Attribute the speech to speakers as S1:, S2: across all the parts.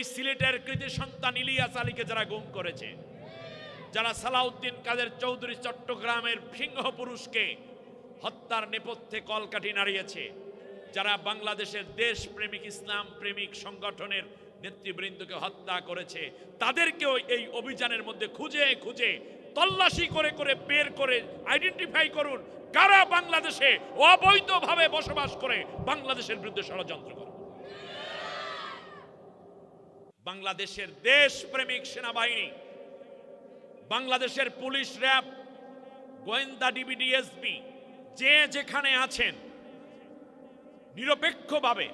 S1: এই সিলেটের কৃতি সন্তান ইলিয়াস আলীকে যারা গুম করেছে, যারা সালাউদ্দিন কাদের চৌধুরী চট্টগ্রামের সিংহ পুরুষকে হত্যার নেপথ্যে কলকাঠি নাড়িয়েছে, যারা বাংলাদেশের দেশ প্রেমিক ইসলাম প্রেমিক সংগঠনের নেতৃবৃন্দকে হত্যা করেছে, তাদেরকেও এই অভিযানের মধ্যে খুঁজে খুঁজে তল্লাশি করে করে বের করে আইডেন্টিফাই করুন কারা বাংলাদেশে অবৈধভাবে বসবাস করে বাংলাদেশের বিরুদ্ধে ষড়যন্ত্র করে। বাংলাদেশের দেশ প্রেমিক সেনাবাহিনী, বাংলাদেশের পুলিশ র্যাব, গোয়েন্দা ডিবিডিএসপি যে যেখানে আছেন, নিরপেক্ষভাবে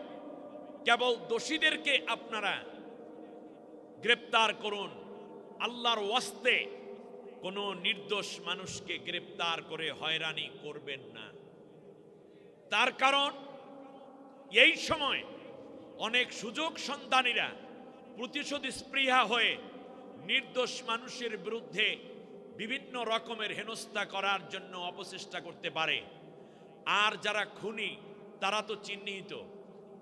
S1: কেবল দোষীদেরকে আপনারা গ্রেপ্তার করুন। আল্লাহর ওয়াস্তে কোনো নির্দোষ মানুষকে গ্রেপ্তার করে হয়রানি করবেন না। তার কারণ, এই সময় অনেক সুযোগ সন্ধানীরা প্রতিশোধ স্পৃহা হয়ে নির্দোষ মানুষের বিরুদ্ধে বিভিন্ন রকমের হেনস্থা করার জন্য অপচেষ্টা করতে পারে। আর যারা খুনি, তারা তো চিহ্নিত।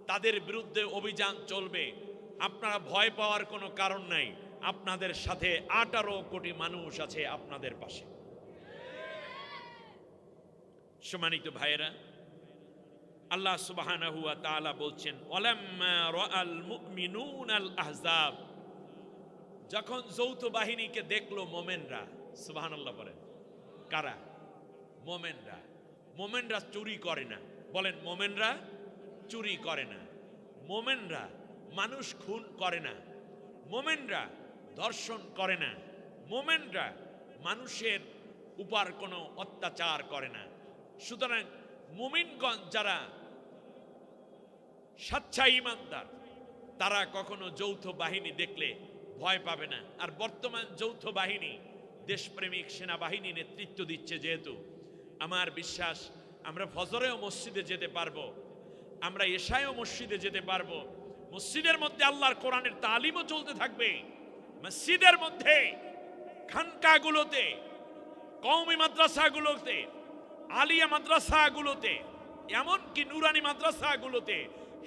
S1: তাদের বিরুদ্ধে অভিযান চলবে। আপনারা ভয় পাওয়ার কোনো কারণ নাই। আপনাদের সাথে আঠারো কোটি মানুষ আছে আপনাদের পাশে। সম্মানিত ভাইয়েরা আল্লাহ ওয়া তাআলা বলছেন আহজাব। যখন যৌথ বাহিনীকে দেখল মোমেনরা, সুবহানাল্লাহ বলেন, কারা? মোমেনরা। মোমেনরা চুরি করে না। বলেন, মোমেনরা চুরি করে না। মোমেনরা মানুষ খুন করে না। মোমেনরা ধর্ষণ করে না। মোমেনরা মানুষের উপর কোনো অত্যাচার করে না। সুতরাং মুমিনগঞ্জ যারা স্বচ্ছা ইমানদার, তারা কখনো যৌথ বাহিনী দেখলে ভয় পাবে না। আর বর্তমান যৌথ বাহিনী দেশপ্রেমিক সেনাবাহিনী নেতৃত্ব দিচ্ছে যেহেতু। আমার বিশ্বাস, আমরা ফজরেও মসজিদে যেতে পারব, আমরা এশায়ও মসজিদে যেতে পারব। মসজিদের মধ্যে আল্লাহর কোরআনের তালিমও চলতে থাকবে। মসজিদের মধ্যে খানকাগুলোতে, কওমি মাদ্রাসাগুলোতে আলিয়া মাদ্রাসাগুলোতে, এমনকি নুরানি মাদ্রাসাগুলোতে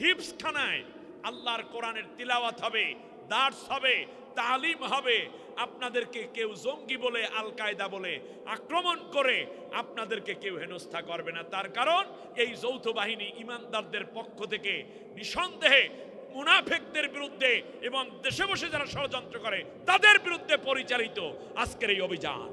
S1: হিপস খানায় আল্লাহর কোরআনের তিলাওয়াত হবে, দার্স হবে, তালিম হবে। আপনাদেরকে কেউ জঙ্গি বলে আল কায়দা বলে আক্রমণ করে আপনাদেরকে কেউ হেনস্থা করবে না। তার কারণ এই যৌথ বাহিনী ইমানদারদের পক্ষ থেকে নিঃসন্দেহে মুনাফেকদের বিরুদ্ধে এবং দেশে বসে যারা ষড়যন্ত্র করে, তাদের বিরুদ্ধে পরিচালিত আজকের এই অভিযান।